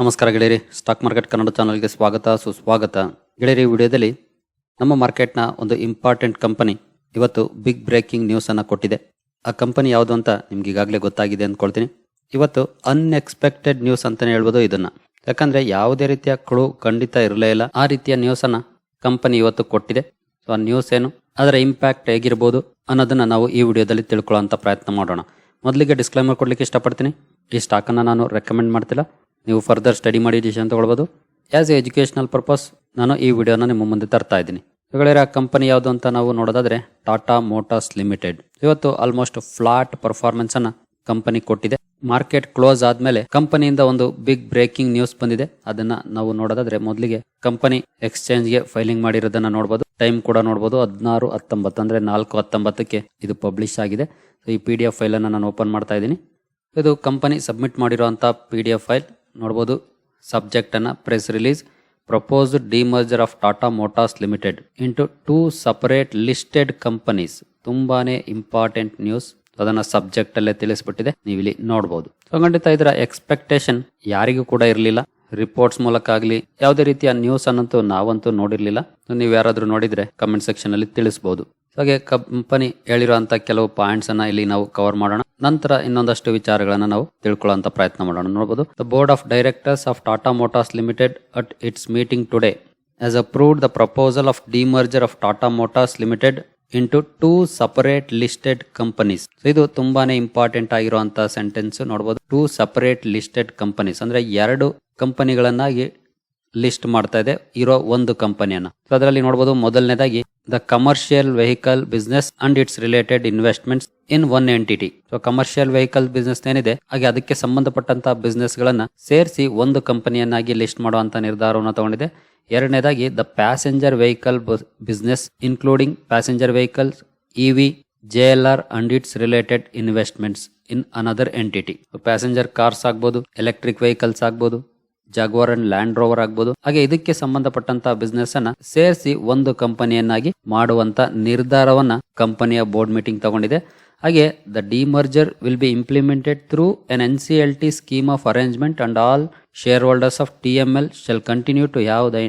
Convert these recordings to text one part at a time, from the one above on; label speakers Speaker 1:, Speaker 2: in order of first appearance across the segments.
Speaker 1: ನಮಸ್ಕಾರ ಗೆಳೆಯರಿ stock market Kannada ಚಾನಲ್ಗೆ ಸ್ವಾಗತ, ಸುಸ್ವಾಗತ. ಗೆಳೆಯರಿ ವಿಡಿಯೋದಲ್ಲಿ ನಮ್ಮ ಮಾರ್ಕೆಟ್ನ ಒಂದು ಇಂಪಾರ್ಟೆಂಟ್ ಕಂಪನಿ ಇವತ್ತು ಬಿಗ್ ಬ್ರೇಕಿಂಗ್ ನ್ಯೂಸ್ ಅನ್ನ ಕೊಟ್ಟಿದೆ. ಆ ಕಂಪನಿ ಯಾವುದು ಅಂತ ನಿಮ್ಗೆ ಈಗಾಗಲೇ ಗೊತ್ತಾಗಿದೆ ಅಂದ್ಕೊಳ್ತೀನಿ ಇವತ್ತು ಅನ್ಎಕ್ಸ್ಪೆಕ್ಟೆಡ್ ನ್ಯೂಸ್ ಅಂತಲೇ ಹೇಳ್ಬೋದು ಇದನ್ನ. ಯಾಕಂದ್ರೆ ಯಾವುದೇ ರೀತಿಯ ಕಳು ಖಂಡಿತ ಇರಲೇ ಇಲ್ಲ. ಆ ರೀತಿಯ ನ್ಯೂಸ್ ಅನ್ನ ಕಂಪನಿ ಇವತ್ತು ಕೊಟ್ಟಿದೆ. ಸೊ ಆ ನ್ಯೂಸ್ ಏನು? ಅದರ ಇಂಪ್ಯಾಕ್ಟ್ ಹೇಗಿರ್ಬೋದು ಅನ್ನೋದನ್ನ ನಾವು ಈ ವಿಡಿಯೋದಲ್ಲಿ ತಿಳ್ಕೊಳ್ಳೋಂಥ ಪ್ರಯತ್ನ ಮಾಡೋಣ. ಮೊದಲಿಗೆ ಡಿಸ್ಕ್ಲೈಮರ್ ಕೊಡಲಿಕ್ಕೆ ಇಷ್ಟಪಡ್ತೀನಿ. ಈ ಸ್ಟಾಕನ್ನು ನಾನು ರೆಕಮೆಂಡ್ ಮಾಡ್ತಿಲ್ಲ. ನೀವು ಫರ್ದರ್ ಸ್ಟಡಿ ಮಾಡಿ ಡಿಸಿಷನ್ ತಗೊಳ್ಬೋದು. ಆ್ಯಸ್ ಎ ಎಜುಕೇಷನಲ್ ಪರ್ಪಸ್ ನಾನು ಈ ವಿಡಿಯೋನ ನಿಮ್ಮ ಮುಂದೆ ತರ್ತಾ ಇದ್ದೀನಿ. ಇವುಗಳೇ ಆ ಕಂಪನಿ ಯಾವುದು ಅಂತ ನಾವು ನೋಡೋದಾದರೆ ಟಾಟಾ ಮೋಟಾರ್ಸ್ ಲಿಮಿಟೆಡ್ ಇವತ್ತು ಆಲ್ಮೋಸ್ಟ್ ಫ್ಲಾಟ್ ಪರ್ಫಾರ್ಮೆನ್ಸನ್ನು ಕಂಪನಿ ಕೊಟ್ಟಿದೆ. ಮಾರ್ಕೆಟ್ ಕ್ಲೋಸ್ ಆದ್ಮೇಲೆ ಕಂಪನಿಯಿಂದ ಒಂದು ಬಿಗ್ ಬ್ರೇಕಿಂಗ್ ನ್ಯೂಸ್ ಬಂದಿದೆ. ಅದನ್ನ ನಾವು ನೋಡೋದಾದ್ರೆ ಮೊದಲಿಗೆ ಕಂಪನಿ ಎಕ್ಸ್ಚೇಂಜ್ಗೆ ಫೈಲಿಂಗ್ ಮಾಡಿರೋದನ್ನ ನೋಡಬಹುದು ಟೈಮ್ ಕೂಡ ನೋಡಬಹುದು ಹದಿನಾರು ಹತ್ತೊಂಬತ್ತು ಅಂದ್ರೆ ನಾಲ್ಕು ಹತ್ತೊಂಬತ್ತಕ್ಕೆ ಇದು ಪಬ್ಲಿಷ್ ಆಗಿದೆ. ಈ ಪಿ ಡಿ ಎಫ್ ಫೈಲನ್ನು ನಾನು ಓಪನ್ ಮಾಡ್ತಾ ಇದ್ದೀನಿ. ಇದು ಕಂಪನಿ ಸಬ್ಮಿಟ್ ಮಾಡಿರುವಂತ ಪಿ ಡಿ ಎಫ್ ಫೈಲ್ ನೋಡ್ಬೋದು. ಸಬ್ಜೆಕ್ಟ್ ಅನ್ನ press release proposed demerger of Tata Motors Limited into two separate listed companies ತುಂಬಾನೇ ಇಂಪಾರ್ಟೆಂಟ್ ನ್ಯೂಸ್ ಅದನ್ನ ಸಬ್ಜೆಕ್ಟ್ ಅಲ್ಲೇ ತಿಳಿಸ್ಬಿಟ್ಟಿದೆ. ನೀವು ಇಲ್ಲಿ ನೋಡಬಹುದು ಸೊ ಖಂಡಿತ ಇದರ ಎಕ್ಸ್ಪೆಕ್ಟೇಷನ್ ಯಾರಿಗೂ ಕೂಡ ಇರಲಿಲ್ಲ. ರಿಪೋರ್ಟ್ಸ್ ಮೂಲಕ ಆಗಲಿ, ಯಾವುದೇ ರೀತಿಯ ನ್ಯೂಸ್ ಅನ್ನಂತೂ ನಾವಂತೂ ನೋಡಿರಲಿಲ್ಲ. ನೀವು ಯಾರಾದರೂ ನೋಡಿದ್ರೆ ಕಮೆಂಟ್ ಸೆಕ್ಷನ್ ಅಲ್ಲಿ ತಿಳಿಸಬಹುದು ಹಾಗೆ ಕಂಪನಿ ಹೇಳಿರೋ ಕೆಲವು ಪಾಯಿಂಟ್ಸ್ ಅನ್ನ ಇಲ್ಲಿ ನಾವು ಕವರ್ ಮಾಡೋಣ. ನಂತರ ಇನ್ನೊಂದಷ್ಟು ವಿಚಾರಗಳನ್ನು ನಾವು ತಿಳ್ಕೊಳ್ಳುವಂತ ಪ್ರಯತ್ನ ಮಾಡೋಣ. ನೋಡಬಹುದು the board of directors of Tata Motors Limited at its meeting today has approved the proposal of demerger of Tata Motors Limited into two separate listed companies ಇದು ತುಂಬಾನೇ ಇಂಪಾರ್ಟೆಂಟ್ ಆಗಿರುವಂತಹ ಸೆಂಟೆನ್ಸ್ ನೋಡಬಹುದು ಟೂ ಸಪರೇಟ್ ಲಿಸ್ಟೆಡ್ ಕಂಪನೀಸ್ ಅಂದ್ರೆ ಎರಡು ಕಂಪನಿಗಳನ್ನಾಗಿ list ಮಾಡ್ತಾ ಇದೆ. ಇರೋ ಒಂದು ಕಂಪನಿಯನ್ನ ಅದರಲ್ಲಿ ನೋಡಬಹುದು ಮೊದಲನೇದಾಗಿ the commercial vehicle business and its related investments in one entity so commercial vehicle business ಏನಿದೆ, ಹಾಗೆ ಅದಕ್ಕೆ ಸಂಬಂಧಪಟ್ಟಂತಹ ಬಿಸ್ನೆಸ್ ಗಳನ್ನ ಸೇರಿಸಿ ಒಂದು ಕಂಪನಿಯನ್ನಾಗಿ ಲಿಸ್ಟ್ ಮಾಡುವಂತ ನಿರ್ಧಾರವನ್ನು ತಗೊಂಡಿದೆ. ಎರಡನೇದಾಗಿ the passenger vehicle business including passenger vehicles EV J L R and its related investments in another entity passenger cars ಆಗ್ಬೋದು ಎಲೆಕ್ಟ್ರಿಕ್ ವೆಹಿಕಲ್ಸ್ ಆಗ್ಬೋದು ಜಾಗ್ವಾರ್ ಅಂಡ್ ಲ್ಯಾಂಡ್ ರೋವರ್ ಆಗ್ಬೋದು. ಹಾಗೆ ಇದಕ್ಕೆ ಸಂಬಂಧಪಟ್ಟಂತ ಬಿಸ್ನೆಸ್ ಅನ್ನ ಸೇರಿಸಿ ಒಂದು ಕಂಪನಿಯನ್ನಾಗಿ ಮಾಡುವಂತ ನಿರ್ಧಾರವನ್ನ ಕಂಪನಿಯ ಬೋರ್ಡ್ ಮೀಟಿಂಗ್ ತಗೊಂಡಿದೆ. ಹಾಗೆ the demerger will be implemented through N N C L T scheme of arrangement and all shareholders of T M L shall continue to have the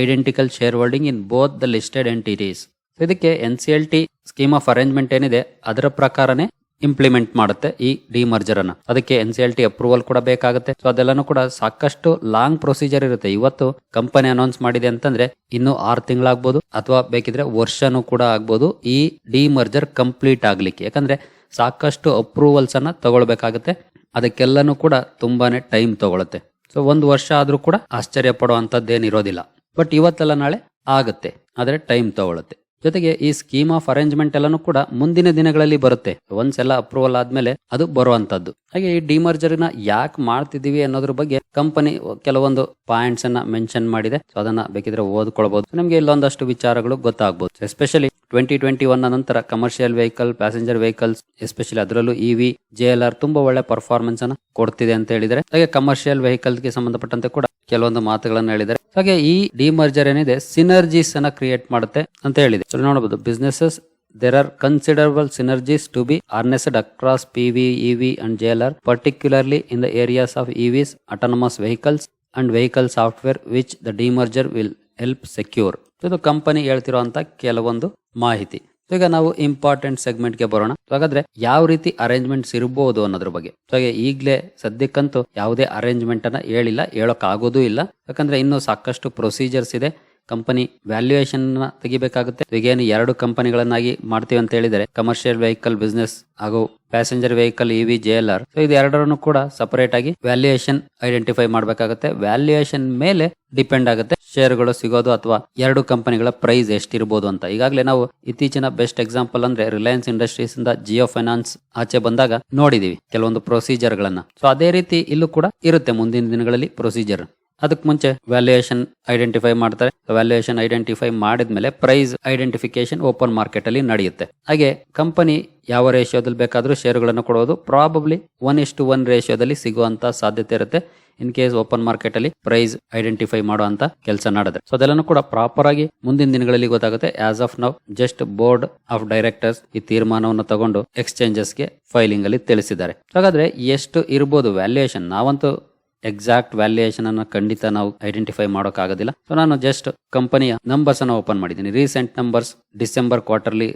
Speaker 1: identical shareholding in both the listed entities ಇದಕ್ಕೆ N C L T scheme of arrangement ಏನಿದೆ, ಅದರ ಪ್ರಕಾರನೇ implement ಮಾಡುತ್ತೆ ಈ demerger ಅನ್ನ. ಅದಕ್ಕೆ N C L T approval ಕೂಡ ಬೇಕಾಗುತ್ತೆ. ಸೊ ಅದೆಲ್ಲನೂ ಕೂಡ ಸಾಕಷ್ಟು ಲಾಂಗ್ ಪ್ರೊಸೀಜರ್ ಇರುತ್ತೆ. ಇವತ್ತು ಕಂಪನಿ ಅನೌನ್ಸ್ ಮಾಡಿದೆ ಅಂತಂದ್ರೆ ಇನ್ನು ಆರು ತಿಂಗಳಾಗ್ಬೋದು ಅಥವಾ ಬೇಕಿದ್ರೆ ವರ್ಷನೂ ಕೂಡ ಆಗ್ಬೋದು ಈ ಡಿಮರ್ಜರ್ ಕಂಪ್ಲೀಟ್ ಆಗ್ಲಿಕ್ಕೆ. ಯಾಕಂದ್ರೆ ಸಾಕಷ್ಟು ಅಪ್ರೂವಲ್ಸ್ ಅನ್ನ ತಗೊಳ್ಬೇಕಾಗುತ್ತೆ. ಅದಕ್ಕೆಲ್ಲನೂ ಕೂಡ ತುಂಬಾನೇ ಟೈಮ್ ತಗೊಳುತ್ತೆ. ಸೊ ಒಂದು ವರ್ಷ ಆದ್ರೂ ಕೂಡ ಆಶ್ಚರ್ಯ ಪಡುವಂತದ್ದೇನಿರೋದಿಲ್ಲ ಬಟ್ ಇವತ್ತೆಲ್ಲ ನಾಳೆ ಆಗುತ್ತೆ. ಆದರೆ ಟೈಮ್ ತಗೊಳುತ್ತೆ. ಜೊತೆಗೆ ಈ ಸ್ಕೀಮ್ ಆಫ್ ಅರೇಂಜ್ಮೆಂಟ್ ಎಲ್ಲಾನು ಕೂಡ ಮುಂದಿನ ದಿನಗಳಲ್ಲಿ ಬರುತ್ತೆ. ಒನ್ಸ್ ಎಲ್ಲ ಅಪ್ರೂವಲ್ ಆದ್ಮೇಲೆ ಅದು ಬರುವಂತದ್ದು. ಹಾಗೆ ಈ ಡಿಮರ್ಜರ್ನ ಯಾಕೆ ಮಾಡ್ತಿದೀವಿ ಅನ್ನೋದ್ರ ಬಗ್ಗೆ ಕಂಪನಿ ಕೆಲವೊಂದು ಪಾಯಿಂಟ್ಸ್ ಅನ್ನ ಮೆನ್ಷನ್ ಮಾಡಿದೆ. ಸೊ ಅದನ್ನ ಬೇಕಿದ್ರೆ ಓದ್ಕೊಳ್ಬಹುದು ನಮಗೆ ಇಲ್ಲೊಂದಷ್ಟು ವಿಚಾರಗಳು ಗೊತ್ತಾಗಬಹುದು ಎಸ್ಪೆಷಲಿ ಟ್ವೆಂಟಿ ಟ್ವೆಂಟಿ ಒನ್ ನಂತರ commercial vehicle passenger vehicles especially ಅದರಲ್ಲೂ ಇವಿ ಜೆ ಎಲ್ ಆರ್ ತುಂಬಾ ಒಳ್ಳೆ ಪರ್ಫಾರ್ಮೆನ್ಸ್ ಅನ್ನ ಕೊಡ್ತಿದೆ ಅಂತ ಹೇಳಿದರೆ ಹಾಗೆ ಕಮರ್ಷಿಯಲ್ ವೆಹಿಕಲ್ಗೆ ಸಂಬಂಧಪಟ್ಟಂತೆ ಕೂಡ ಕೆಲವೊಂದು ಮಾತುಗಳನ್ನು ಹೇಳಿದ್ದಾರೆ. ಹಾಗೆ ಈ ಡಿಮರ್ಜರ್ ಏನಿದೆ ಸಿನರ್ಜೀಸ್ ಅನ್ನ ಕ್ರಿಯೇಟ್ ಮಾಡುತ್ತೆ ಅಂತ ಹೇಳಿದೆ. ನೋಡಬಹುದು. Businesses there are considerable synergies to be harnessed across PV, EV and JLR, particularly in the areas of EVs, autonomous vehicles and vehicle software which the demerger will help secure. ಇದು company ಹೇಳ್ತಿರುವಂತ ಕೆಲವೊಂದು ಮಾಹಿತಿ. ಈಗ ನಾವು important ಸೆಗ್ಮೆಂಟ್ಗೆ ಬರೋಣ. ಹಾಗಾದ್ರೆ ಯಾವ ರೀತಿ ಅರೇಂಜ್ಮೆಂಟ್ಸ್ ಇರಬಹುದು ಅನ್ನೋದ್ರ ಬಗ್ಗೆ. ಹಾಗೆ ಈಗಲೇ ಸದ್ಯಕ್ಕಂತೂ ಯಾವುದೇ ಅರೇಂಜ್ಮೆಂಟ್ ಅನ್ನ ಹೇಳಿಲ್ಲ ಹೇಳಕ್ ಆಗೋದೂ ಇಲ್ಲ. ಯಾಕಂದ್ರೆ ಇನ್ನು ಸಾಕಷ್ಟು ಪ್ರೊಸೀಜರ್ಸ್ ಇದೆ. ಕಂಪನಿ ವ್ಯಾಲ್ಯೂಯೇಷನ್ ತೆಗಿಬೇಕಾಗುತ್ತೆ. ಈಗೇನು ಎರಡು ಕಂಪನಿಗಳನ್ನಾಗಿ ಮಾಡ್ತೀವಿ ಅಂತ ಹೇಳಿದರೆ ಕಮರ್ಷಿಯಲ್ ವೆಹಿಕಲ್ ಬಿಸ್ನೆಸ್ ಹಾಗೂ passenger vehicle EV J L R ಇದು ಎರಡರನ್ನು ಕೂಡ ಸಪರೇಟ್ ಆಗಿ ವ್ಯಾಲ್ಯೂಯೇಷನ್ ಐಡೆಂಟಿಫೈ ಮಾಡಬೇಕಾಗುತ್ತೆ. ವ್ಯಾಲ್ಯೂಯೇಷನ್ ಮೇಲೆ ಡಿಪೆಂಡ್ ಆಗುತ್ತೆ ಶೇರ್ಗಳು ಸಿಗೋದು ಅಥವಾ ಎರಡು ಕಂಪನಿಗಳ ಪ್ರೈಸ್ ಎಷ್ಟಿರಬಹುದು ಅಂತ. ಈಗಾಗಲೇ ನಾವು ಇತ್ತೀಚಿನ ಬೆಸ್ಟ್ ಎಕ್ಸಾಂಪಲ್ ಅಂದ್ರೆ ರಿಲಯನ್ಸ್ ಇಂಡಸ್ಟ್ರೀಸ್ ಇಂದ ಜಿಯೋ ಫೈನಾನ್ಸ್ ಆಚೆ ಬಂದಾಗ ನೋಡಿದೀವಿ ಕೆಲವೊಂದು ಪ್ರೊಸೀಜರ್ ಗಳನ್ನ. ಸೊ ಅದೇ ರೀತಿ ಇಲ್ಲೂ ಕೂಡ ಇರುತ್ತೆ ಮುಂದಿನ ದಿನಗಳಲ್ಲಿ ಪ್ರೊಸೀಜರ್ ಅದಕ್ಕೆ ಮುಂಚೆ ವ್ಯಾಲ್ಯೂಯೇಷನ್ ಐಡೆಂಟಿಫೈ ಮಾಡ್ತಾರೆ. ವ್ಯಾಲ್ಯೂಯೇಷನ್ ಐಡೆಂಟಿಫೈ ಮಾಡಿದ್ಮೇಲೆ ಪ್ರೈಸ್ ಐಡೆಂಟಿಫಿಕೇಶನ್ ಓಪನ್ ಮಾರ್ಕೆಟ್ ಅಲ್ಲಿ ನಡೆಯುತ್ತೆ. ಹಾಗೆ ಕಂಪನಿ ಯಾವ ರೇಷಿಯೋದಲ್ಲಿ ಬೇಕಾದ್ರೂ ಶೇರುಗಳನ್ನು ಕೊಡೋದು. ಪ್ರಾಬಬ್ಲಿ ಒನ್ ಇಷ್ಟು ಒನ್ ರೇಷಿಯೋದಲ್ಲಿ ಸಿಗುವಂತ ಸಾಧ್ಯತೆ ಇರುತ್ತೆ. ಇನ್ ಕೇಸ್ ಓಪನ್ ಮಾರ್ಕೆಟ್ ಅಲ್ಲಿ ಪ್ರೈಸ್ ಐಡೆಂಟಿಫೈ ಮಾಡುವಂತ ಕೆಲಸ ನಡೆದ್ರೆ. ಸೊ ಅದೆಲ್ಲನೂ ಕೂಡ ಪ್ರಾಪರ್ ಆಗಿ ಮುಂದಿನ ದಿನಗಳಲ್ಲಿ ಗೊತ್ತಾಗುತ್ತೆ. As of now just board of directors ಈ ತೀರ್ಮಾನವನ್ನು ತಗೊಂಡು ಎಕ್ಸ್ಚೇಂಜಸ್ಗೆ ಫೈಲಿಂಗ್ ಅಲ್ಲಿ ತಿಳಿಸಿದ್ದಾರೆ. ಹಾಗಾದ್ರೆ ಎಷ್ಟು ಇರ್ಬೋದು ವ್ಯಾಲ್ಯೂಯೇಷನ್ ನಾವಂತೂ ಎಕ್ಸಾಕ್ಟ್ ವ್ಯಾಲ್ಯೂಯೇಷನ್ ಅನ್ನು ಖಂಡಿತ ನಾವು ಐಡೆಂಟಿಫೈ ಮಾಡೋಕ್ಕಾಗೋದಿಲ್ಲ. ಸೊ ನಾನು ಜಸ್ಟ್ ಕಂಪನಿಯ ನಂಬರ್ಸ್ ಅನ್ನು ಓಪನ್ ಮಾಡಿದ್ದೀನಿ. Recent numbers December quarterly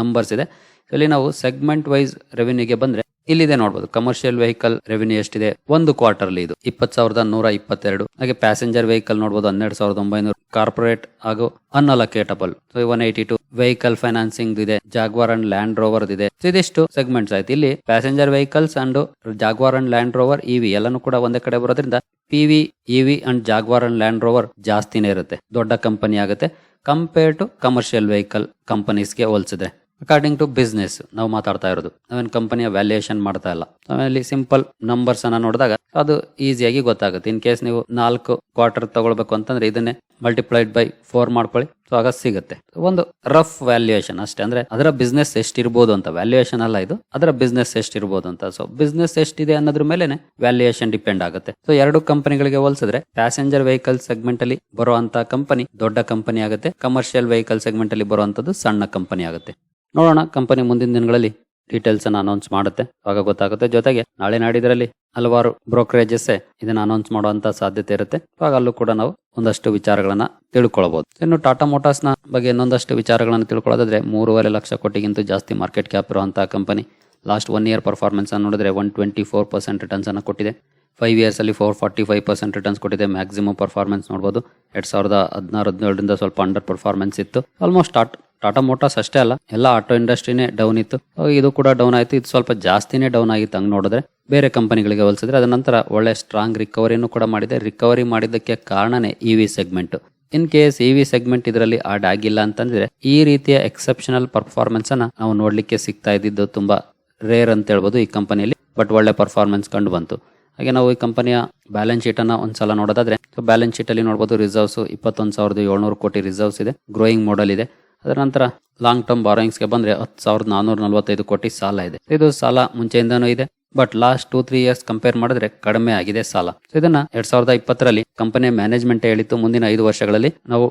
Speaker 1: numbers ಇದೆ. ಇಲ್ಲಿ ನಾವು ಸೆಗ್ಮೆಂಟ್ ವೈಸ್ ರೆವಿನ್ಯೂಗೆ ಬಂದ್ರೆ ಇಲ್ಲಿದೆ ನೋಡಬಹುದು ಕಮರ್ಷಿಯಲ್ ವೆಹಿಕಲ್ ರೆವಿನ್ಯೂ ಎಷ್ಟಿದೆ? ಒಂದು ಕ್ವಾರ್ಟರ್ಲಿ ಇದು. ಇಪ್ಪತ್ ಸಾವಿರದ ನೂರ ಇಪ್ಪತ್ತೆರಡು. ಹಾಗೆ ಪ್ಯಾಸೆಂಜರ್ ವೆಹಿಕಲ್ ನೋಡಬಹುದು ಹನ್ನೆರಡು ಸಾವಿರದ ಒಂಬೈನೂರು. ಕಾರ್ಪೊರೇಟ್ ಹಾಗೂ unallocable one eighty two vehicle financing ಇದೆ. ಜಾಗ್ವಾರ್ ಅಂಡ್ ಲ್ಯಾಂಡ್ ರೋವರ್ ಇದೆ. ಇದಿಷ್ಟು ಸೆಗ್ಮೆಂಟ್ಸ್ ಆಯ್ತು. ಇಲ್ಲಿ passenger vehicles and Jaguar and Land Rover EV ಎಲ್ಲಾನು ಕೂಡ ಒಂದೇ ಕಡೆ ಬರೋದ್ರಿಂದ PV EV and Jaguar and Land Rover ಜಾಸ್ತಿನೇ ಇರುತ್ತೆ. ದೊಡ್ಡ ಕಂಪನಿ ಆಗುತ್ತೆ. ಕಂಪೇರ್ ಟು ಕಮರ್ಷಿಯಲ್ ವೆಹಿಕಲ್ ಕಂಪನೀಸ್ಗೆ ಹೋಲಿಸಿದ್ರೆ. ಅಕಾರ್ಡಿಂಗ್ ಟು ಬಿಸ್ನೆಸ್ ನಾವು ಮಾತಾಡ್ತಾ ಇರೋದು. ನಾವೇನು ಕಂಪನಿಯ ವ್ಯಾಲ್ಯೂಯೇಷನ್ ಮಾಡ್ತಾ ಇಲ್ಲ. ಆಮೇಲೆ ಸಿಂಪಲ್ ನಂಬರ್ಸ್ ಅನ್ನ ನೋಡಿದಾಗ ಅದು ಈಸಿಯಾಗಿ ಗೊತ್ತಾಗುತ್ತೆ. ಇನ್ ಕೇಸ್ ನೀವು ನಾಲ್ಕು ಕ್ವಾರ್ಟರ್ ತಗೊಳ್ಬೇಕು ಅಂತಂದ್ರೆ ಇದನ್ನೇ ಮಲ್ಟಿಪ್ಲೈಡ್ ಬೈ ಫೋರ್ ಮಾಡ್ಕೊಳ್ಳಿ. ಸೊ ಆಗ ಸಿಗುತ್ತೆ. ಒಂದು ರಫ್ ವ್ಯಾಲ್ಯೂಯೇಷನ್ ಅಷ್ಟೇ. ಅಂದ್ರೆ ಅದರ ಬಿಸ್ನೆಸ್ ಎಷ್ಟಿರ್ಬೋದು ಅಂತ. ವ್ಯಾಲ್ಯೂಯೇಷನ್ ಅಲ್ಲ ಇದು. ಅದರ ಬಿಸ್ನೆಸ್ ಎಷ್ಟಿರ್ಬೋದು ಅಂತ. ಸೊ ಬಿಸ್ನೆಸ್ ಎಷ್ಟಿದೆ ಅನ್ನೋದ್ರ ಮೇಲೆ ವ್ಯಾಲ್ಯೂಯೇಷನ್ ಡಿಪೆಂಡ್ ಆಗುತ್ತೆ. ಸೊ ಎರಡು ಕಂಪನಿಗಳಿಗೆ ಹೋಲಿಸಿದ್ರೆ ಪ್ಯಾಸೆಂಜರ್ ವೆಹಿಕಲ್ ಸೆಗ್ಮೆಂಟ್ ಅಲ್ಲಿ ಬರುವಂತಹ ಕಂಪನಿ ದೊಡ್ಡ ಕಂಪನಿ ಆಗುತ್ತೆ. ಕಮರ್ಷಿಯಲ್ ವೆಹಿಕಲ್ ಸೆಗ್ಮೆಂಟ್ ಅಲ್ಲಿ ಬರುವಂತದ್ದು ಸಣ್ಣ ಕಂಪನಿ ಆಗುತ್ತೆ. ನೋಡೋಣ ಕಂಪನಿ ಮುಂದಿನ ದಿನಗಳಲ್ಲಿ ಡೀಟೇಲ್ಸ್ ಅನ್ನ ಅನೌನ್ಸ್ ಮಾಡುತ್ತೆ. ಆಗ ಗೊತ್ತಾಗುತ್ತೆ. ಜೊತೆಗೆ ನಾಳೆ ನಾಡಿದ್ರಲ್ಲಿ ಹಲವಾರು ಬ್ರೋಕರೇಜಸ್ ಇದನ್ನ ಅನೌನ್ಸ್ ಮಾಡುವಂತ ಸಾಧ್ಯತೆ ಇರುತ್ತೆ. ಆಗ ಅಲ್ಲೂ ಕೂಡ ನಾವು ಒಂದಷ್ಟು ವಿಚಾರಗಳನ್ನ ತಿಳ್ಕೊಳ್ಬಹುದು ಇನ್ನು ಟಾಟಾ ಮೋಟಾರ್ಸ್ನ ಬಗ್ಗೆ ಇನ್ನೊಂದಷ್ಟು ವಿಚಾರಗಳನ್ನು ತಿಳ್ಕೊಳ್ಳೋದಾದ್ರೆ ಮೂರುವರೆ ಲಕ್ಷ ಕೋಟಿಗಿಂತ ಜಾಸ್ತಿ ಮಾರ್ಕೆಟ್ ಕ್ಯಾಪ್ ಇರುವಂತಹ company last one year performance ಅನ್ನು ನೋಡಿದ್ರೆ one twenty four percent returns ಅನ್ನು ಕೊಟ್ಟಿದೆ. ಫೈವ್ ಇಯರ್ಸ್ ಅಲ್ಲಿ four forty five percent returns ಕೊಟ್ಟಿದೆ. ಮ್ಯಾಕ್ಸಿಮಮ್ ಪರ್ಫಾರ್ಮೆನ್ಸ್ ನೋಡಬಹುದು ಎರಡ್ ಸಾವಿರದ ಹದಿನಾರು ಹದಿನೇಳರಿಂದ ಸ್ವಲ್ಪ ಅಂಡರ್ ಪರ್ಫಾರ್ಮೆನ್ಸ್ ಇತ್ತು. ಆಲ್ಮೋಸ್ಟ್ ಟಾಟ್ ಟಾಟಾ ಮೋಟಾರ್ಸ್ ಅಷ್ಟೇ ಅಲ್ಲ, ಎಲ್ಲ ಆಟೋ ಇಂಡಸ್ಟ್ರಿನೇ ಡೌನ್ ಇತ್ತು. ಇದು ಕೂಡ ಡೌನ್ ಆಯಿತು. ಇದು ಸ್ವಲ್ಪ ಜಾಸ್ತಿನೇ ಡೌನ್ ಆಗಿತ್ತು ಹಂಗೆ ನೋಡಿದ್ರೆ. ಬೇರೆ ಕಂಪನಿಗಳಿಗೆ ಹೋಲಿಸಿದ್ರೆ ಅದ ನಂತರ ಒಳ್ಳೆ ಸ್ಟ್ರಾಂಗ್ ರಿಕವರಿನೂ ಕೂಡ ಮಾಡಿದೆ. ರಿಕವರಿ ಮಾಡಿದ್ದಕ್ಕೆ ಕಾರಣನೇ E V segment in case E V segment ಇದರಲ್ಲಿ ಆಡ್ ಆಗಿಲ್ಲ ಅಂತಂದ್ರೆ, ಈ ರೀತಿಯ ಎಕ್ಸೆಪ್ಷನಲ್ ಪರ್ಫಾರ್ಮೆನ್ಸ್ ಅನ್ನ ನಾವು ನೋಡ್ಲಿಕ್ಕೆ ಸಿಗ್ತಾ ಇದ್ದಿದ್ದು ತುಂಬಾ ರೇರ್ ಅಂತ ಹೇಳ್ಬೋದು ಈ ಕಂಪನಿಯಲ್ಲಿ ಬಟ್ ಒಳ್ಳೆ ಪರ್ಫಾರ್ಮೆನ್ಸ್ ಕಂಡು ಬಂತು. ಹಾಗೆ ನಾವು ಈ ಕಂಪನಿಯ ಬ್ಯಾಲೆನ್ಸ್ ಶೀಟ್ ಅನ್ನ ಒಂದ್ಸಲ ನೋಡೋದಾದ್ರೆ ಬ್ಯಾಲೆನ್ಸ್ ಶೀಟ್ ಅಲ್ಲಿ ನೋಡಬಹುದು ರಿಸರ್ವ್ಸ್ ಇಪ್ಪತ್ತೊಂದು ಸಾವಿರದ ಏಳ್ನೂರು ಕೋಟಿ ರಿಸರ್ವ್ಸ್ ಇದೆ. ಗ್ರೋಯಿಂಗ್ ಮಾಡೆಲ್ ಇದೆ. ಅದರ ನಂತರ ಲಾಂಗ್ ಟರ್ಮ್ ಬಾರೋಯಿಂಗ್ಸ್ಗೆ ಬಂದ್ರೆ ಹತ್ತು ಸಾವಿರದ ನಾನೂರ ನಲವತ್ತೈದು ಕೋಟಿ ಸಾಲ ಇದೆ. ಇದು ಸಾಲ ಮುಂಚೆಯಿಂದನೂ ಇದೆ but last two three years compare ಮಾಡಿದ್ರೆ ಕಡಿಮೆ ಆಗಿದೆ ಸಾಲ. ಇದನ್ನ ಎರಡ್ ಸಾವಿರದ ಇಪ್ಪತ್ತರಲ್ಲಿ ಕಂಪನಿಯ ಮ್ಯಾನೇಜ್ಮೆಂಟ್ ಹೇಳಿತ್ತು, ಮುಂದಿನ ಐದು ವರ್ಷಗಳಲ್ಲಿ ನಾವು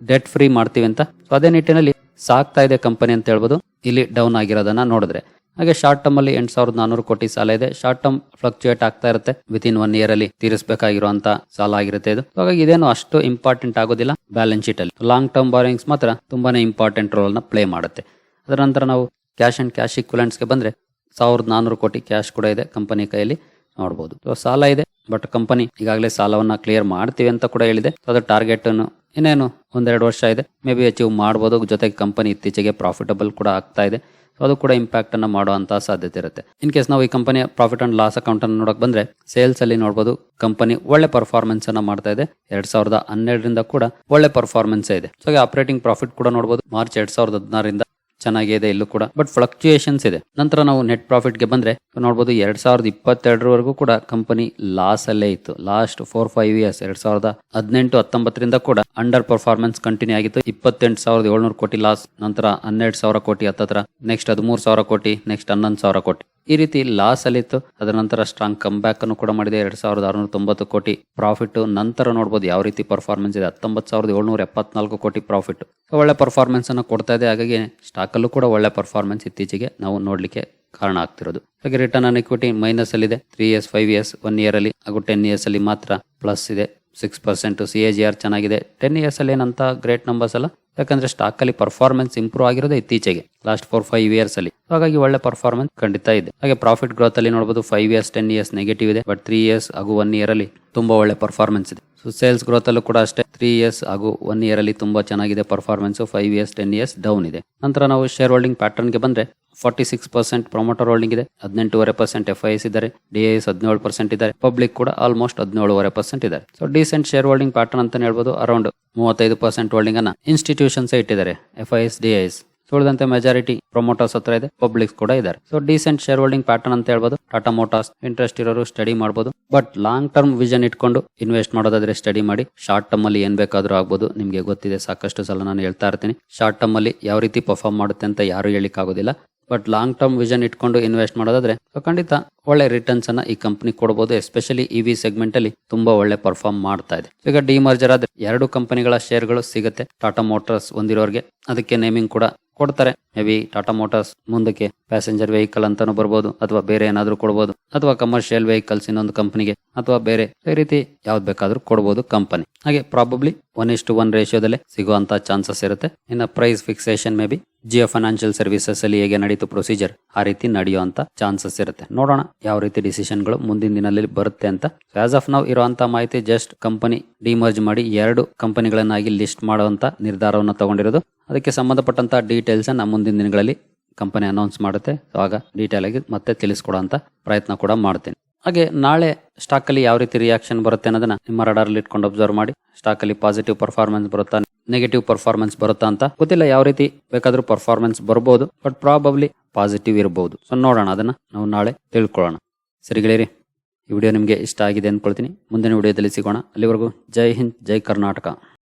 Speaker 1: ಡೆಟ್ ಫ್ರೀ ಮಾಡ್ತೀವಿ ಅಂತ. ಸೊ ಅದೇ ನಿಟ್ಟಿನಲ್ಲಿ ಸಾಕ್ತಾ ಇದೆ ಕಂಪನಿ ಅಂತ ಹೇಳ್ಬೋದು. ಇಲ್ಲಿ ಡೌನ್ ಆಗಿರೋದನ್ನ ನೋಡಿದ್ರೆ. ಹಾಗೆ ಶಾರ್ಟ್ ಟರ್ಮ್ ಅಲ್ಲಿ ಎಂಟ್ ಸಾವಿರದ ನಾನೂರು ಕೋಟಿ ಸಾಲ ಇದೆ. ಶಾರ್ಟ್ ಟರ್ಮ್ ಫ್ಲಕ್ಚುಯೇಟ್ ಆಗ್ತಾ ಇರುತ್ತೆ. ವಿತ್ ಇನ್ ಒನ್ ಇಯರ್ ಅಲ್ಲಿ ತೀರಿಸಬೇಕಾಗಿರುವಂತ ಸಾಲ ಆಗಿರುತ್ತೆ ಇದು. ಹಾಗಾಗಿ ಇದೇನು ಅಷ್ಟು ಇಂಪಾರ್ಟೆಂಟ್ ಆಗೋದಿಲ್ಲ ಬ್ಯಾಲೆನ್ಸ್ ಶೀಟ್ ಅಲ್ಲಿ. ಲಾಂಗ್ ಟರ್ಮ್ ಬಾರಿಂಗ್ಸ್ ಮಾತ್ರ ತುಂಬಾನೇ ಇಂಪಾರ್ಟೆಂಟ್ ರೋಲ್ನ ಪ್ಲೇ ಮಾಡುತ್ತೆ. ಅದರ ನಂತರ ನಾವು ಕ್ಯಾಶ್ ಅಂಡ್ ಕ್ಯಾಶ್ಗೆ ಬಂದ್ರೆ ಸಾವಿರದ ನಾನೂರು ಕೋಟಿ ಕ್ಯಾಶ್ ಕೂಡ ಇದೆ ಕಂಪನಿ ಕೈಯಲ್ಲಿ ನೋಡಬಹುದು ಸೊ ಸಾಲ ಇದೆ ಬಟ್ ಕಂಪನಿ ಈಗಾಗಲೇ ಸಾಲವನ್ನ ಕ್ಲಿಯರ್ ಮಾಡ್ತೀವಿ ಅಂತ ಕೂಡ ಹೇಳಿದೆ. ಅದರ ಟಾರ್ಗೆಟ್ ಅನ್ನು ಇನ್ನೇನು ಒಂದೆರಡು ವರ್ಷ ಇದೆ. ಮೇ ಬಿ ಅಚೀವ್ ಮಾಡಬಹುದು ಜೊತೆಗೆ ಕಂಪನಿ ಇತ್ತೀಚೆಗೆ ಪ್ರಾಫಿಟಬಲ್ ಕೂಡ ಆಗ್ತಾ ಇದೆ. ಅದು ಕೂಡ ಇಂಪ್ಯಾಕ್ಟ್ ಅನ್ನ ಮಾಡುವಂತಹ ಸಾಧ್ಯತೆ ಇರುತ್ತೆ. ಇನ್ ಕೇಸ್ ನಾವು ಈ ಕಂಪನಿಯ ಪ್ರಾಫಿಟ್ ಅಂಡ್ ಲಾಸ್ ಅಕೌಂಟ್ ಅನ್ನು ನೋಡಕ್ ಬಂದ್ರೆ ಸೇಲ್ಸ್ ಅಲ್ಲಿ ನೋಡಬಹುದು ಕಂಪನಿ ಒಳ್ಳೆ ಪರ್ಫಾರ್ಮೆನ್ಸ್ ಅನ್ನ ಮಾಡ್ತಾ ಇದೆ. ಎರಡ್ ಸಾವಿರದ ಹನ್ನೆರಡರಿಂದ ಕೂಡ ಒಳ್ಳೆ ಪರ್ಫಾರ್ಮೆನ್ಸ್ ಇದೆ. ಸೊ ಆಪರೇಟಿಂಗ್ ಪ್ರಾಫಿಟ್ ಕೂಡ ನೋಡಬಹುದು ಮಾರ್ಚ್ ಎರಡ್ ಸಾವಿರದ ಹದಿನಾರರಿಂದ ಚೆನ್ನಾಗಿದೆ ಇಲ್ಲೂ ಕೂಡ. ಬಟ್ ಫ್ಲಕ್ಚುಯೇಷನ್ಸ್ ಇದೆ. ನಂತರ ನಾವು ನೆಟ್ ಪ್ರಾಫಿಟ್ಗೆ ಬಂದ್ರೆ ನೋಡಬಹುದು ಎರಡ್ ಸಾವಿರದ ಇಪ್ಪತ್ತೆರಡರವರೆಗೂ ಕೂಡ ಕಂಪನಿ ಲಾಸ್ ಅಲ್ಲೇ ಇತ್ತು. ಲಾಸ್ಟ್ ಫೋರ್ ಫೈವ್ ಇಯರ್ಸ್ ಎರಡ್ ಸಾವಿರದ ಹದಿನೆಂಟು, ಹತ್ತೊಂಬತ್ತರಿಂದ ಕೂಡ ಅಂಡರ್ ಪರ್ಫಾರ್ಮೆನ್ಸ್ ಕಂಟಿನ್ಯೂ ಆಗಿತ್ತು. ಇಪ್ಪತ್ತೆಂಟು ಸಾವಿರದ ಏಳ್ನೂರು ಕೋಟಿ ಲಾಸ್ ನಂತರ ಹನ್ನೆರಡು ಸಾವಿರ ಕೋಟಿ, ಹತ್ತತ್ರ ನೆಕ್ಸ್ಟ್ ಹದಿಮೂರು ಸಾವಿರ ಕೋಟಿ ನೆಕ್ಸ್ಟ್ ಹನ್ನೊಂದು ಸಾವಿರ ಕೋಟಿ. ಈ ರೀತಿ ಲಾಸ್ ಅಲ್ಲಿತ್ತು ಅದರ ನಂತರ ಸ್ಟ್ರಾಂಗ್ ಕಮ್ ಬ್ಯಾಕ್ ಅನ್ನು ಕೂಡ ಮಾಡಿದೆ. ಎರಡ್ ಸಾವಿರದ ಆರುನೂರ ತೊಂಬತ್ತು ಕೋಟಿ ಪ್ರಾಫಿಟ್ ನಂತರ ನೋಡಬಹುದು ಯಾವ ರೀತಿ ಪರ್ಫಾರ್ಮೆನ್ಸ್ ಇದೆ. ಹತ್ತೊಂಬತ್ತು ಸಾವಿರದ ಏಳ್ನೂರ ಎಪ್ಪತ್ನಾಲ್ಕು ಕೋಟಿ ಪ್ರಾಫಿಟ್ ಒಳ್ಳೆ ಪರ್ಫಾರ್ಮೆನ್ಸ್ ಅನ್ನು ಕೊಡ್ತಾ ಇದೆ. ಹಾಗಾಗಿ ಸ್ಟಾಕ್ ಅಲ್ಲೂ ಕೂಡ ಒಳ್ಳೆ ಪರ್ಫಾರ್ಮೆನ್ಸ್ ಇತ್ತೀಚೆಗೆ ನಾವು ನೋಡ್ಲಿಕ್ಕೆ ಕಾರಣ ಆಗ್ತಿರೋದು. ಹಾಗೆ ರಿಟರ್ನ್ ಆನ್ ಇಕ್ವಿಟಿ ಮೈನಸ್ ಅಲ್ಲಿ ಇದೆ three years five years one year ಅಲ್ಲಿ, ಹಾಗೂ ಟೆನ್ ಇಯರ್ಸ್ ಅಲ್ಲಿ ಮಾತ್ರ ಪ್ಲಸ್ ಇದೆ. Six percent C A G R ಚೆನ್ನಾಗಿದೆ. ಟೆನ್ ಇಯರ್ಸ್ ಅಲ್ಲಿ ಏನಂತ ಗ್ರೇಟ್ ನಂಬರ್ಸ್ ಅಲ್ಲ? ಯಾಕಂದ್ರೆ ಸ್ಟಾಕ್ ಅಲ್ಲಿ ಪರ್ಫಾರ್ಮೆನ್ಸ್ ಇಂಪ್ರೂವ್ ಆಗಿರೋದು ಇತ್ತೀಚೆಗೆ ಲಾಸ್ಟ್ ಫೋರ್ ಫೈವ್ ಇಯರ್ಸ್ ಅಲ್ಲಿ. ಹಾಗಾಗಿ ಒಳ್ಳೆ ಪರ್ಫಾರ್ಮೆನ್ಸ್ ಖಂಡಿತ ಇದೆ. ಹಾಗೆ ಪ್ರಾಫಿಟ್ ಗ್ರೋತ್ ಅಲ್ಲಿ ನೋಡಬಹುದು five years ten years negative ಇದೆ. ಬಟ್ ತ್ರೀ ಇಯರ್ಸ್ ಹಾಗೂ ಒನ್ ಇಯರ್ ಅಲ್ಲಿ ತುಂಬಾ ಒಳ್ಳೆ ಪರ್ಫಾರ್ಮೆನ್ಸ್ ಇದೆ. ಸೊ ಸೇಲ್ಸ್ ಗ್ರೋತ್ ಅಲ್ಲೂ ಕೂಡ ಅಷ್ಟೇ. ತ್ರೀ ಇಯರ್ಸ್ ಹಾಗೂ ಒನ್ ಇಯರ್ ಅಲ್ಲಿ ತುಂಬಾ ಚೆನ್ನಾಗಿದೆ performance five years ten years down ಇದೆ. ನಂತರ ನಾವು ಶೇರ್ ಹೋಲ್ಡಿಂಗ್ ಪ್ಯಾಟರ್ನ್ಗೆ ಬಂದ್ರೆ forty six percent promoter holding ಇದೆ. ಹದಿನೆಂಟೂವರೆ ಪರ್ಸೆಂಟ್ ಎಫ್ ಐ ಎಸ್ ಇದ್ದಾರೆ. ಡಿ ಎಸ್ ಹದಿನೇಳು ಪರ್ಸೆಂಟ್ ಇದ್ದಾರೆ. ಪಬ್ಲಿಕ್ ಕೂಡ ಆಲ್ಮೋಸ್ಟ್ ಹದಿನೇಳುವರೆ ಪರ್ಸೆಂಟ್ ಇದ್ದಾರೆ. So decent share holding pattern ಅಂತ ಹೇಳ್ಬೋದು. ಅರೌಂಡ್ ಮೂವತ್ತೈದು ಪರ್ಸೆಂಟ್ ಹೋಲ್ಡಿಂಗ್ ಅನ್ನ ಇನ್ಸ್ಟಿಟ್ಯೂಷನ್ಸ್ ಇಟ್ಟಿದ್ದಾರೆ. F I S D S ಉಳಿದಂತೆ ಮೆಜಾರಿಟಿ ಪ್ರೊಮೋಟರ್ಸ್ ಹತ್ರ ಇದೆ ಪಬ್ಲಿಕ್ಸ್ ಕೂಡ ಇದ್ದಾರೆ. So decent share holding pattern ಅಂತ ಹೇಳ್ಬೋದು. ಟಾಟಾ ಮೋಟಾರ್ಸ್ ಇಂಟ್ರೆಸ್ಟ್ ಇರೋರು ಸ್ಟಡಿ ಮಾಡಬಹುದು ಬಟ್ ಲಾಂಗ್ ಟರ್ಮ್ ವಿಷನ್ ಇಟ್ಕೊಂಡು ಇನ್ವೆಸ್ಟ್ ಮಾಡೋದಾದ್ರೆ ಸ್ಟಡಿ ಮಾಡಿ. ಶಾರ್ಟ್ ಟರ್ಮ್ ಅಲ್ಲಿ ಏನ್ ಬೇಕಾದ್ರೂ ಆಗ್ಬೋದು. ನಿಮ್ಗೆ ಗೊತ್ತಿದೆ, ಸಾಕಷ್ಟು ಸಲ ನಾನು ಹೇಳ್ತಾ ಇರ್ತೀನಿ. ಶಾರ್ಟ್ ಟರ್ಮ್ ಅಲ್ಲಿ ಯಾವ ರೀತಿ ಪರ್ಫಾರ್ಮ್ ಮಾಡುತ್ತೆ ಅಂತ ಯಾರು ಹೇಳಿಕ್ ಆಗೋದಿಲ್ಲ ಬಟ್ ಲಾಂಗ್ ಟರ್ಮ್ ವಿಷನ್ ಇಟ್ಕೊಂಡು ಇನ್ವೆಸ್ಟ್ ಮಾಡೋದಾದ್ರೆ ಖಂಡಿತ ಒಳ್ಳೆ ರಿಟರ್ನ್ಸ್ ಅನ್ನ ಈ ಕಂಪನಿ ಕೊಡಬಹುದು ಎಸ್ಪೆಷಲಿ ಇ ವಿ ಸೆಗ್ಮೆಂಟ್ ಅಲ್ಲಿ ತುಂಬಾ ಒಳ್ಳೆ ಪರ್ಫಾರ್ಮ್ ಮಾಡ್ತಾ ಇದೆ. ಈಗ ಡಿಮರ್ಜರ್ ಆದ್ರೆ ಎರಡು ಕಂಪನಿಗಳ ಶೇರ್ಗಳು ಸಿಗುತ್ತೆ. ಟಾಟಾ ಮೋಟರ್ಸ್ ಹೊಂದಿರೋರಿಗೆ ಅದಕ್ಕೆ ನೇಮಿಂಗ್ ಕೂಡ ಕೊಡ್ತಾರೆ. ಬಿ ಟಾಟಾ ಮೋಟರ್ಸ್ ಮುಂದಕ್ಕೆ ಪ್ಯಾಸೆಂಜರ್ ವೆಹಿಕಲ್ ಅಂತಾನು ಬರ್ಬೋದು, ಅಥವಾ ಬೇರೆ ಏನಾದ್ರೂ ಕೊಡ್ಬೋದು, ಅಥವಾ ಕಮರ್ಷಿಯಲ್ ವೆಹಿಕಲ್ಸ್ ಇನ್ನೊಂದು ಕಂಪನಿಗೆ ಅಥವಾ ಬೇರೆ ಈ ರೀತಿ ಯಾವ್ದು ಬೇಕಾದ್ರೂ ಕೊಡ್ಬೋದು ಕಂಪನಿ ಹಾಗೆ ಪ್ರಾಬಬ್ಲಿ ಒನ್ ಇಷ್ಟು ಒನ್ ರೇಷಿಯೋದಲ್ಲೇ ಸಿಗುವಂತ ಚಾನ್ಸಸ್ ಇರುತ್ತೆ. ಇನ್ನು price fixation maybe Jio Financial Services ಅಲ್ಲಿ ಹೇಗೆ ನಡೀತು ಪ್ರೊಸೀಜರ್ ಆ ರೀತಿ ನಡೆಯುವಂತ ಚಾನ್ಸಸ್ ಇರುತ್ತೆ. ನೋಡೋಣ ಯಾವ ರೀತಿ ಡಿಸಿಷನ್ಗಳು ಮುಂದಿನ ದಿನದಲ್ಲಿ ಬರುತ್ತೆ ಅಂತ. ಆಸ್ ಆಫ್ ನಾವು ಇರುವಂತ ಮಾಹಿತಿ ಜಸ್ಟ್ ಕಂಪನಿ ಡಿಮರ್ಜ್ ಮಾಡಿ ಎರಡು ಕಂಪನಿಗಳನ್ನಾಗಿ ಲಿಸ್ಟ್ ಮಾಡುವಂತ ನಿರ್ಧಾರವನ್ನು ತಗೊಂಡಿರೋದು. ಅದಕ್ಕೆ ಸಂಬಂಧಪಟ್ಟಂತ ಡೀಟೇಲ್ಸ್ ನಾ ಮುಂದಿನ ದಿನಗಳಲ್ಲಿ ಕಂಪನಿ ಅನೌನ್ಸ್ ಮಾಡುತ್ತೆ. ಸೊ ಆಗ ಡೀಟೇಲ್ ಆಗಿ ಮತ್ತೆ ತಿಳಿಸ್ಕೊಡೋ ಪ್ರಯತ್ನ ಕೂಡ ಮಾಡ್ತೀನಿ. ಹಾಗೆ ನಾಳೆ ಸ್ಟಾಕ್ ಅಲ್ಲಿ ಯಾವ ರೀತಿ ರಿಯಾಕ್ಷನ್ ಬರುತ್ತೆ ಅನ್ನೋದನ್ನ ನಿಮ್ಮ ರಡಾರ್ ಇಟ್ಕೊಂಡು ಅಬ್ಸರ್ವ್ ಮಾಡಿ. ಸ್ಟಾಕ್ ಅಲ್ಲಿ ಪಾಸಿಟಿವ್ ಪರ್ಫಾರ್ಮೆನ್ಸ್ ಬರುತ್ತಾ ನೆಗೆಟಿವ್ ಪರ್ಫಾರ್ಮೆನ್ಸ್ ಬರುತ್ತಾ ಅಂತ ಗೊತ್ತಿಲ್ಲ ಯಾವ ರೀತಿ ಬೇಕಾದ್ರೂ ಪರ್ಫಾರ್ಮೆನ್ಸ್ ಬರ್ಬೋದು ಬಟ್ ಪ್ರಾಬಬ್ಲಿ ಪಾಸಿಟಿವ್ ಇರಬಹುದು ಸೊ ನೋಡೋಣ, ಅದನ್ನ ನಾವು ನಾಳೆ ತಿಳ್ಕೊಳ್ಳೋಣ. ಸರಿ ಗೆಳೆಯರಿ, ಈ ವಿಡಿಯೋ ನಿಮಗೆ ಇಷ್ಟ ಆಗಿದೆ ಅಂದ್ಕೊಳ್ತೀನಿ. ಮುಂದಿನ ವಿಡಿಯೋದಲ್ಲಿ ಸಿಗೋಣ. ಅಲ್ಲಿವರೆಗೂ ಜೈ ಹಿಂದ್, ಜೈ ಕರ್ನಾಟಕ.